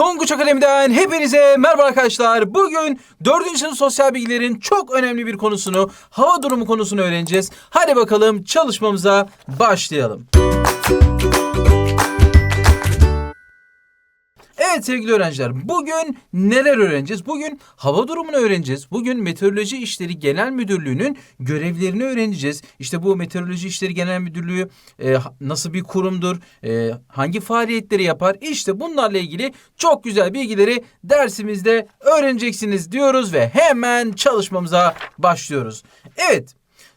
Tonguç Akademi'den hepinize merhaba arkadaşlar. Bugün 4. sınıf sosyal bilgilerin çok önemli bir konusunu, hava durumu konusunu öğreneceğiz. Hadi bakalım çalışmamıza başlayalım. Evet sevgili öğrenciler, bugün neler öğreneceğiz? Bugün hava durumunu öğreneceğiz. Bugün Meteoroloji İşleri Genel Müdürlüğü'nün görevlerini öğreneceğiz. İşte bu Meteoroloji İşleri Genel Müdürlüğü e, nasıl bir kurumdur, e, hangi faaliyetleri yapar? İşte bunlarla ilgili çok güzel bilgileri dersimizde öğreneceksiniz diyoruz ve hemen çalışmamıza başlıyoruz. Evet,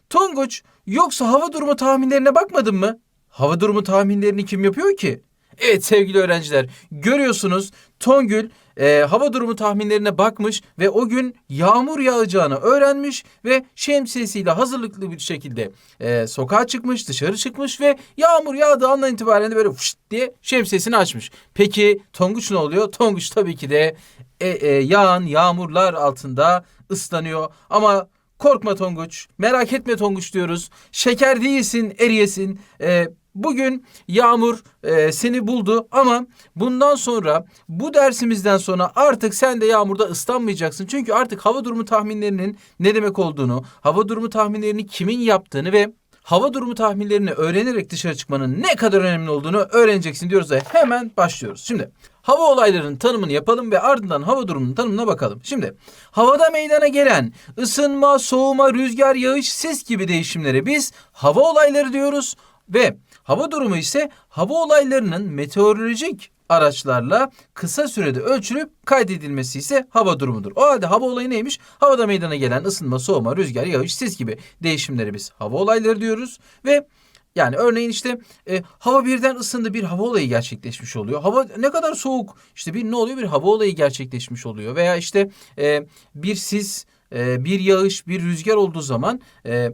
Tonguç yoksa hava durumu tahminlerine bakmadın mı? Hava durumu tahminlerini kim yapıyor ki? Evet sevgili öğrenciler görüyorsunuz Tongül e, hava durumu tahminlerine bakmış ve o gün yağmur yağacağını öğrenmiş ve şemsiyesiyle hazırlıklı bir şekilde e, sokağa çıkmış dışarı çıkmış ve yağmur yağdığı andan itibaren de böyle fışt diye şemsiyesini açmış. Peki Tonguç ne oluyor? Tonguç tabii ki de e, e, yağan yağmurlar altında ıslanıyor ama Korkma Tonguç, merak etme Tonguç diyoruz. Şeker değilsin, eriyesin. Ee, bugün yağmur e, seni buldu ama bundan sonra bu dersimizden sonra artık sen de yağmurda ıslanmayacaksın. Çünkü artık hava durumu tahminlerinin ne demek olduğunu, hava durumu tahminlerini kimin yaptığını ve hava durumu tahminlerini öğrenerek dışarı çıkmanın ne kadar önemli olduğunu öğreneceksin diyoruz ve hemen başlıyoruz. Şimdi hava olaylarının tanımını yapalım ve ardından hava durumunun tanımına bakalım. Şimdi havada meydana gelen ısınma, soğuma, rüzgar, yağış, sis gibi değişimlere biz hava olayları diyoruz ve hava durumu ise hava olaylarının meteorolojik araçlarla kısa sürede ölçülüp kaydedilmesi ise hava durumudur. O halde hava olayı neymiş? Havada meydana gelen ısınma, soğuma, rüzgar, yağış, sis gibi değişimleri biz hava olayları diyoruz ve yani örneğin işte e, hava birden ısındı bir hava olayı gerçekleşmiş oluyor. Hava ne kadar soğuk işte bir ne oluyor bir hava olayı gerçekleşmiş oluyor. Veya işte e, bir sis, e, bir yağış, bir rüzgar olduğu zaman e,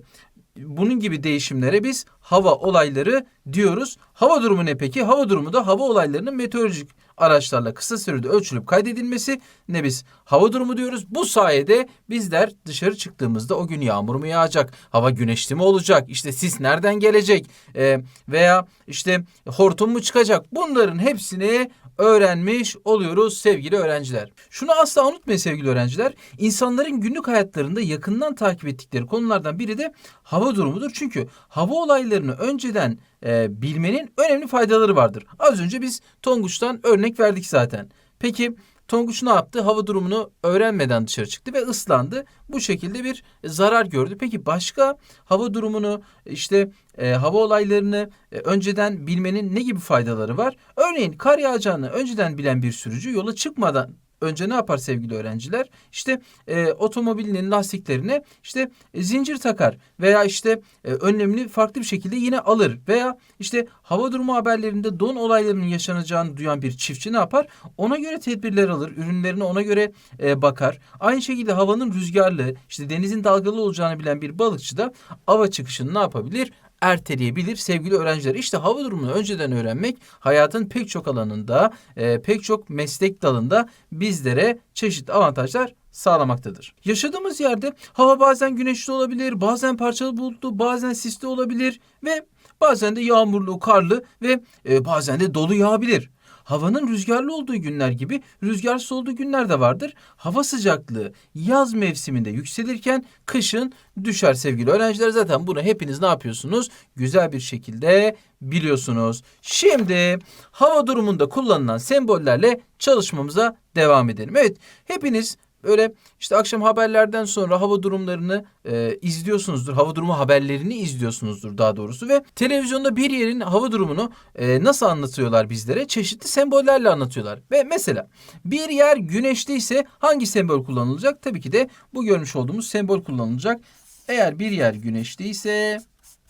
bunun gibi değişimlere biz hava olayları diyoruz. Hava durumu ne peki? Hava durumu da hava olaylarının meteorolojik araçlarla kısa sürede ölçülüp kaydedilmesi ne biz hava durumu diyoruz. Bu sayede bizler dışarı çıktığımızda o gün yağmur mu yağacak, hava güneşli mi olacak, işte sis nereden gelecek e, veya işte hortum mu çıkacak bunların hepsini öğrenmiş oluyoruz sevgili öğrenciler. Şunu asla unutmayın sevgili öğrenciler. İnsanların günlük hayatlarında yakından takip ettikleri konulardan biri de hava durumudur. Çünkü hava olaylarını önceden e, bilmenin önemli faydaları vardır. Az önce biz Tonguç'tan örnek verdik zaten. Peki Tonguç ne yaptı? Hava durumunu öğrenmeden dışarı çıktı ve ıslandı. Bu şekilde bir zarar gördü. Peki başka hava durumunu işte e, hava olaylarını e, önceden bilmenin ne gibi faydaları var? Örneğin kar yağacağını önceden bilen bir sürücü yola çıkmadan önce ne yapar sevgili öğrenciler? İşte e, otomobilinin lastiklerine işte e, zincir takar veya işte e, önlemini farklı bir şekilde yine alır veya işte hava durumu haberlerinde don olaylarının yaşanacağını duyan bir çiftçi ne yapar? Ona göre tedbirler alır, ürünlerine ona göre e, bakar. Aynı şekilde havanın rüzgarlı, işte denizin dalgalı olacağını bilen bir balıkçı da ava çıkışını ne yapabilir? erteleyebilir sevgili öğrenciler. İşte hava durumunu önceden öğrenmek hayatın pek çok alanında, e, pek çok meslek dalında bizlere çeşitli avantajlar sağlamaktadır. Yaşadığımız yerde hava bazen güneşli olabilir, bazen parçalı bulutlu, bazen sisli olabilir ve bazen de yağmurlu, karlı ve e, bazen de dolu yağabilir. Havanın rüzgarlı olduğu günler gibi rüzgarsız olduğu günler de vardır. Hava sıcaklığı yaz mevsiminde yükselirken kışın düşer sevgili öğrenciler. Zaten bunu hepiniz ne yapıyorsunuz? Güzel bir şekilde biliyorsunuz. Şimdi hava durumunda kullanılan sembollerle çalışmamıza devam edelim. Evet hepiniz Böyle işte akşam haberlerden sonra hava durumlarını e, izliyorsunuzdur. Hava durumu haberlerini izliyorsunuzdur daha doğrusu. Ve televizyonda bir yerin hava durumunu e, nasıl anlatıyorlar bizlere? Çeşitli sembollerle anlatıyorlar. Ve mesela bir yer güneşliyse hangi sembol kullanılacak? Tabii ki de bu görmüş olduğumuz sembol kullanılacak. Eğer bir yer güneşliyse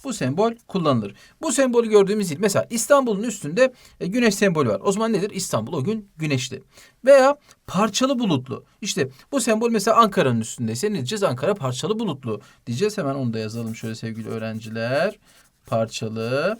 bu sembol kullanılır. Bu sembolü gördüğümüz il mesela İstanbul'un üstünde e, güneş sembolü var. O zaman nedir? İstanbul o gün güneşli. Veya parçalı bulutlu. İşte bu sembol mesela Ankara'nın üstündeyse ne diyeceğiz? Ankara parçalı bulutlu diyeceğiz. Hemen onu da yazalım şöyle sevgili öğrenciler. Parçalı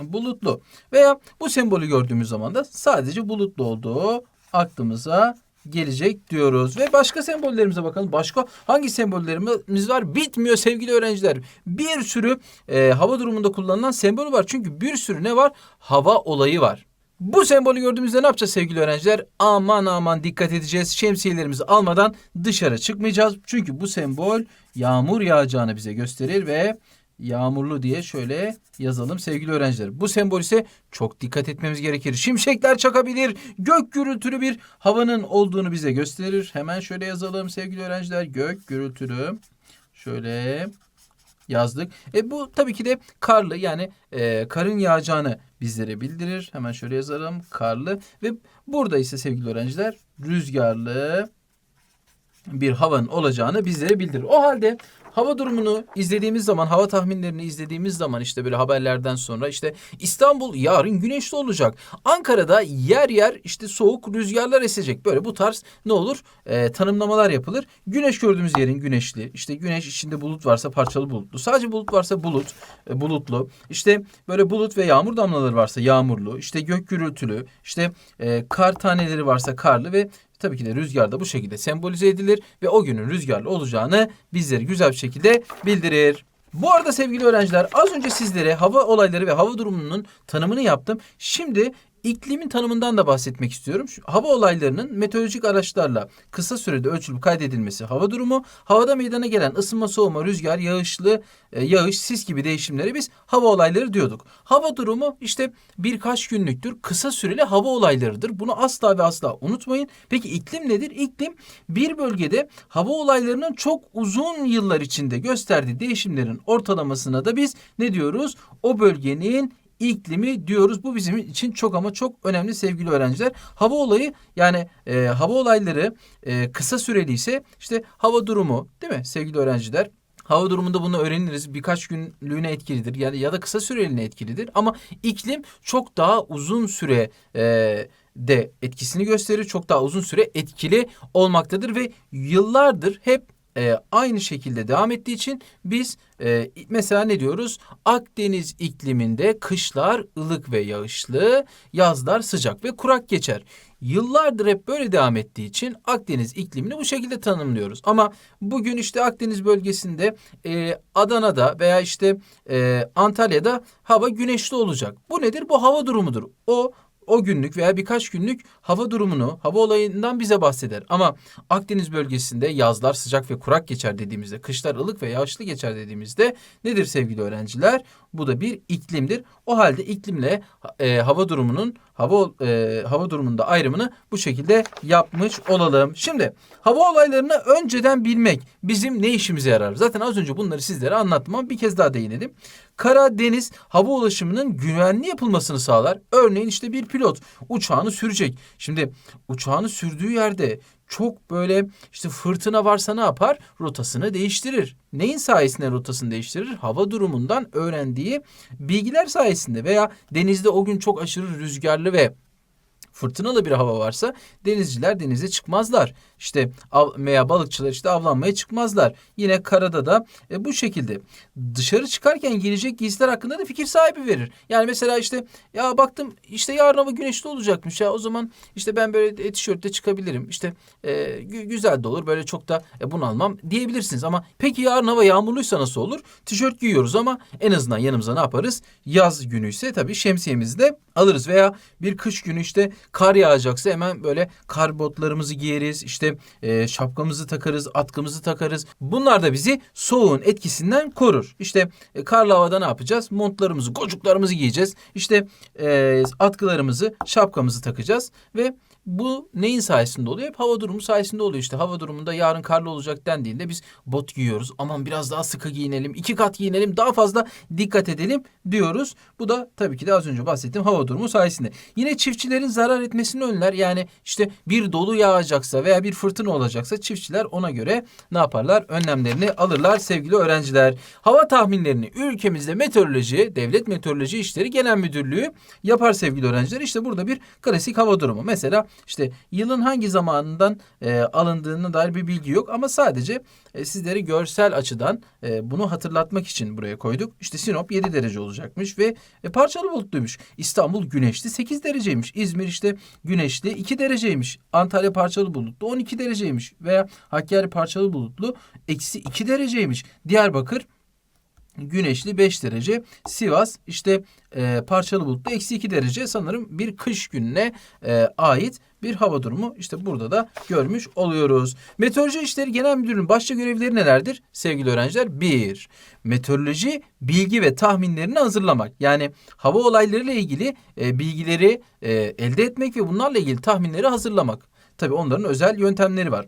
bulutlu. Veya bu sembolü gördüğümüz zaman da sadece bulutlu olduğu aklımıza gelecek diyoruz. Ve başka sembollerimize bakalım. Başka hangi sembollerimiz var? Bitmiyor sevgili öğrenciler. Bir sürü e, hava durumunda kullanılan sembol var. Çünkü bir sürü ne var? Hava olayı var. Bu sembolü gördüğümüzde ne yapacağız sevgili öğrenciler? Aman aman dikkat edeceğiz. Şemsiyelerimizi almadan dışarı çıkmayacağız. Çünkü bu sembol yağmur yağacağını bize gösterir ve yağmurlu diye şöyle yazalım sevgili öğrenciler. Bu sembol ise çok dikkat etmemiz gerekir. Şimşekler çakabilir, gök gürültülü bir havanın olduğunu bize gösterir. Hemen şöyle yazalım sevgili öğrenciler. Gök gürültülü. Şöyle yazdık. E bu tabii ki de karlı yani e, karın yağacağını bizlere bildirir. Hemen şöyle yazalım. Karlı ve burada ise sevgili öğrenciler rüzgarlı bir havanın olacağını bizlere bildirir. O halde hava durumunu izlediğimiz zaman, hava tahminlerini izlediğimiz zaman işte böyle haberlerden sonra işte İstanbul yarın güneşli olacak. Ankara'da yer yer işte soğuk rüzgarlar esecek. Böyle bu tarz ne olur? Ee, tanımlamalar yapılır. Güneş gördüğümüz yerin güneşli. İşte güneş içinde bulut varsa parçalı bulutlu. Sadece bulut varsa bulut, e, bulutlu. İşte böyle bulut ve yağmur damlaları varsa yağmurlu. İşte gök gürültülü. İşte e, kar taneleri varsa karlı ve Tabii ki de rüzgar da bu şekilde sembolize edilir ve o günün rüzgarlı olacağını bizlere güzel bir şekilde bildirir. Bu arada sevgili öğrenciler az önce sizlere hava olayları ve hava durumunun tanımını yaptım. Şimdi iklimin tanımından da bahsetmek istiyorum. Şu, hava olaylarının meteorolojik araçlarla kısa sürede ölçülüp kaydedilmesi hava durumu, havada meydana gelen ısınma, soğuma, rüzgar, yağışlı, e, yağış, sis gibi değişimlere biz hava olayları diyorduk. Hava durumu işte birkaç günlüktür, kısa süreli hava olaylarıdır. Bunu asla ve asla unutmayın. Peki iklim nedir? İklim bir bölgede hava olaylarının çok uzun yıllar içinde gösterdiği değişimlerin ortalamasına da biz ne diyoruz? O bölgenin iklimi diyoruz. Bu bizim için çok ama çok önemli sevgili öğrenciler. Hava olayı yani e, hava olayları e, kısa süreli ise işte hava durumu değil mi sevgili öğrenciler? Hava durumunda bunu öğreniriz. Birkaç günlüğüne etkilidir yani ya da kısa süreliğine etkilidir. Ama iklim çok daha uzun süre e, de etkisini gösterir. Çok daha uzun süre etkili olmaktadır ve yıllardır hep e, aynı şekilde devam ettiği için biz e, mesela ne diyoruz? Akdeniz ikliminde kışlar ılık ve yağışlı, yazlar sıcak ve kurak geçer. Yıllardır hep böyle devam ettiği için Akdeniz iklimini bu şekilde tanımlıyoruz. Ama bugün işte Akdeniz bölgesinde e, Adana'da veya işte e, Antalya'da hava güneşli olacak. Bu nedir? Bu hava durumudur. O o günlük veya birkaç günlük hava durumunu, hava olayından bize bahseder. Ama Akdeniz bölgesinde yazlar sıcak ve kurak geçer dediğimizde, kışlar ılık ve yağışlı geçer dediğimizde nedir sevgili öğrenciler? Bu da bir iklimdir. O halde iklimle e, hava durumunun hava e, hava durumunda ayrımını bu şekilde yapmış olalım. Şimdi hava olaylarını önceden bilmek bizim ne işimize yarar? Zaten az önce bunları sizlere anlattım ama bir kez daha değinelim. Kara, deniz, hava ulaşımının güvenli yapılmasını sağlar. Örneğin işte bir pilot uçağını sürecek. Şimdi uçağını sürdüğü yerde çok böyle işte fırtına varsa ne yapar? Rotasını değiştirir. Neyin sayesinde rotasını değiştirir? Hava durumundan öğrendiği bilgiler sayesinde veya denizde o gün çok aşırı rüzgarlı ve fırtınalı bir hava varsa denizciler denize çıkmazlar. İşte av, veya balıkçılar işte avlanmaya çıkmazlar. Yine karada da e, bu şekilde dışarı çıkarken gelecek giysiler hakkında da fikir sahibi verir. Yani mesela işte ya baktım işte yarın hava güneşli olacakmış ya o zaman işte ben böyle e, tişörtle çıkabilirim. İşte e, gü- güzel de olur böyle çok da e, bunalmam diyebilirsiniz. Ama peki yarın hava yağmurluysa nasıl olur? Tişört giyiyoruz ama en azından yanımıza ne yaparız? Yaz günü ise tabii şemsiyemizi de alırız veya bir kış günü işte kar yağacaksa hemen böyle kar botlarımızı giyeriz. İşte e, şapkamızı takarız, atkımızı takarız. Bunlar da bizi soğuğun etkisinden korur. İşte e, karlı havada ne yapacağız? Montlarımızı, gocuklarımızı giyeceğiz. İşte e, atkılarımızı, şapkamızı takacağız ve bu neyin sayesinde oluyor? Hep hava durumu sayesinde oluyor. İşte hava durumunda yarın karlı olacak dendiğinde biz bot giyiyoruz. Aman biraz daha sıkı giyinelim, iki kat giyinelim, daha fazla dikkat edelim diyoruz. Bu da tabii ki de az önce bahsettiğim hava durumu sayesinde. Yine çiftçilerin zarar etmesini önler. Yani işte bir dolu yağacaksa veya bir fırtına olacaksa çiftçiler ona göre ne yaparlar? Önlemlerini alırlar sevgili öğrenciler. Hava tahminlerini ülkemizde meteoroloji, devlet meteoroloji işleri genel müdürlüğü yapar sevgili öğrenciler. İşte burada bir klasik hava durumu. Mesela işte yılın hangi zamanından e, alındığına dair bir bilgi yok ama sadece e, sizlere görsel açıdan e, bunu hatırlatmak için buraya koyduk. İşte Sinop 7 derece olacakmış ve e, parçalı bulutluymuş. İstanbul güneşli 8 dereceymiş. İzmir işte güneşli 2 dereceymiş. Antalya parçalı bulutlu 12 dereceymiş veya Hakkari parçalı bulutlu eksi 2 dereceymiş. Diyarbakır güneşli 5 derece. Sivas işte e, parçalı bulutlu eksi 2 derece sanırım bir kış gününe e, ait bir hava durumu. İşte burada da görmüş oluyoruz. Meteoroloji İşleri Genel Müdürlüğü'nün başlıca görevleri nelerdir sevgili öğrenciler? 1. Meteoroloji bilgi ve tahminlerini hazırlamak. Yani hava olaylarıyla ilgili e, bilgileri e, elde etmek ve bunlarla ilgili tahminleri hazırlamak. Tabii onların özel yöntemleri var.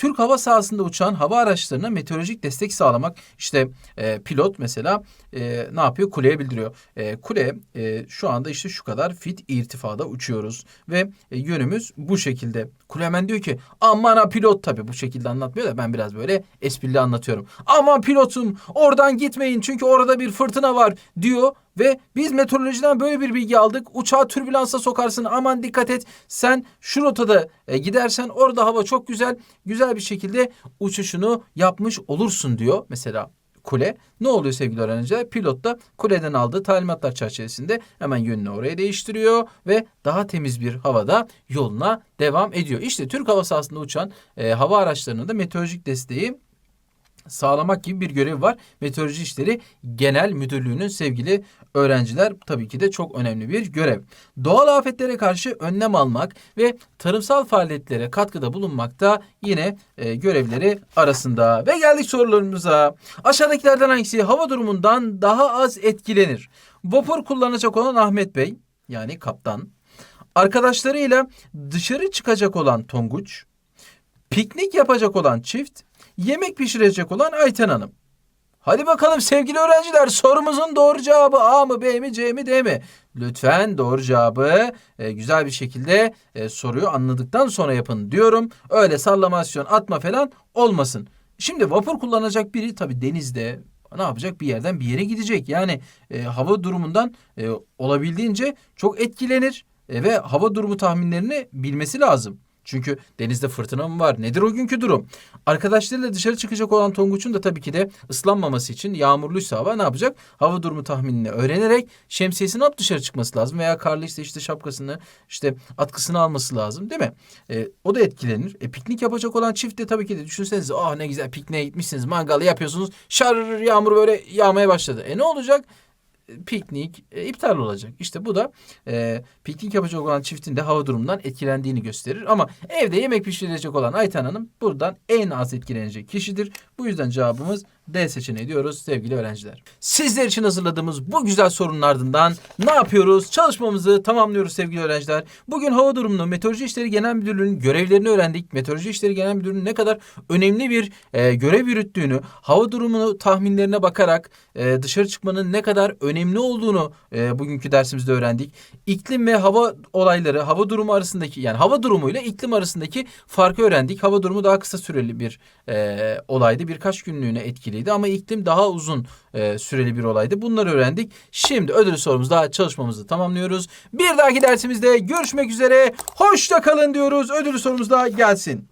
Türk hava sahasında uçan hava araçlarına meteorolojik destek sağlamak. İşte e, pilot mesela e, ne yapıyor? Kuleye bildiriyor. E, kule e, şu anda işte şu kadar fit irtifada uçuyoruz ve e, yönümüz bu şekilde. Kule hemen diyor ki aman ha pilot tabii bu şekilde anlatmıyor da ben biraz böyle esprili anlatıyorum. Aman pilotum oradan gitmeyin çünkü orada bir fırtına var diyor ve biz meteorolojiden böyle bir bilgi aldık. Uçağı türbülansa sokarsın aman dikkat et. Sen şu rotada e, gidersen orada hava çok güzel. Güzel bir şekilde uçuşunu yapmış olursun diyor mesela kule. Ne oluyor sevgili öğrenciler? Pilot da kuleden aldığı talimatlar çerçevesinde hemen yönünü oraya değiştiriyor ve daha temiz bir havada yoluna devam ediyor. İşte Türk hava sahasında uçan e, hava araçlarının da meteorolojik desteği sağlamak gibi bir görev var. Meteoroloji İşleri Genel Müdürlüğü'nün sevgili öğrenciler tabii ki de çok önemli bir görev. Doğal afetlere karşı önlem almak ve tarımsal faaliyetlere katkıda bulunmak da yine e, görevleri arasında. Ve geldik sorularımıza. Aşağıdakilerden hangisi hava durumundan daha az etkilenir? Vapur kullanacak olan Ahmet Bey yani kaptan, arkadaşlarıyla dışarı çıkacak olan Tonguç, piknik yapacak olan çift, yemek pişirecek olan Ayten Hanım. Hadi bakalım sevgili öğrenciler sorumuzun doğru cevabı A mı B mi C mi D mi? Lütfen doğru cevabı e, güzel bir şekilde e, soruyu anladıktan sonra yapın diyorum. Öyle sallamasyon atma falan olmasın. Şimdi vapur kullanacak biri tabii denizde ne yapacak? Bir yerden bir yere gidecek. Yani e, hava durumundan e, olabildiğince çok etkilenir e, ve hava durumu tahminlerini bilmesi lazım. Çünkü denizde fırtına mı var? Nedir o günkü durum? Arkadaşlarıyla dışarı çıkacak olan Tonguç'un da tabii ki de ıslanmaması için yağmurluysa hava ne yapacak? Hava durumu tahminini öğrenerek şemsiyesini alıp dışarı çıkması lazım. Veya karlıysa işte şapkasını işte atkısını alması lazım değil mi? E, o da etkilenir. E, piknik yapacak olan çift de tabii ki de düşünsenize ah ne güzel pikniğe gitmişsiniz mangalı yapıyorsunuz. Şarr yağmur böyle yağmaya başladı. E ne olacak? Piknik e, iptal olacak. İşte bu da e, piknik yapacak olan çiftin de hava durumundan etkilendiğini gösterir. Ama evde yemek pişirecek olan Ayten Hanım buradan en az etkilenecek kişidir. Bu yüzden cevabımız D seçeneği diyoruz sevgili öğrenciler. Sizler için hazırladığımız bu güzel sorunun ardından ne yapıyoruz? Çalışmamızı tamamlıyoruz sevgili öğrenciler. Bugün hava durumunu Meteoroloji İşleri Genel Müdürlüğü'nün görevlerini öğrendik. Meteoroloji İşleri Genel Müdürlüğü'nün ne kadar önemli bir e, görev yürüttüğünü, hava durumunu tahminlerine bakarak e, dışarı çıkmanın ne kadar önemli olduğunu e, bugünkü dersimizde öğrendik. İklim ve hava olayları, hava durumu arasındaki yani hava durumuyla iklim arasındaki farkı öğrendik. Hava durumu daha kısa süreli bir e, olaydı. Birkaç günlüğüne etkiliydi ama iklim daha uzun e, süreli bir olaydı. Bunları öğrendik. Şimdi ödül sorumuzda çalışmamızı tamamlıyoruz. Bir dahaki dersimizde görüşmek üzere. Hoşça kalın diyoruz. Ödül sorumuz da gelsin.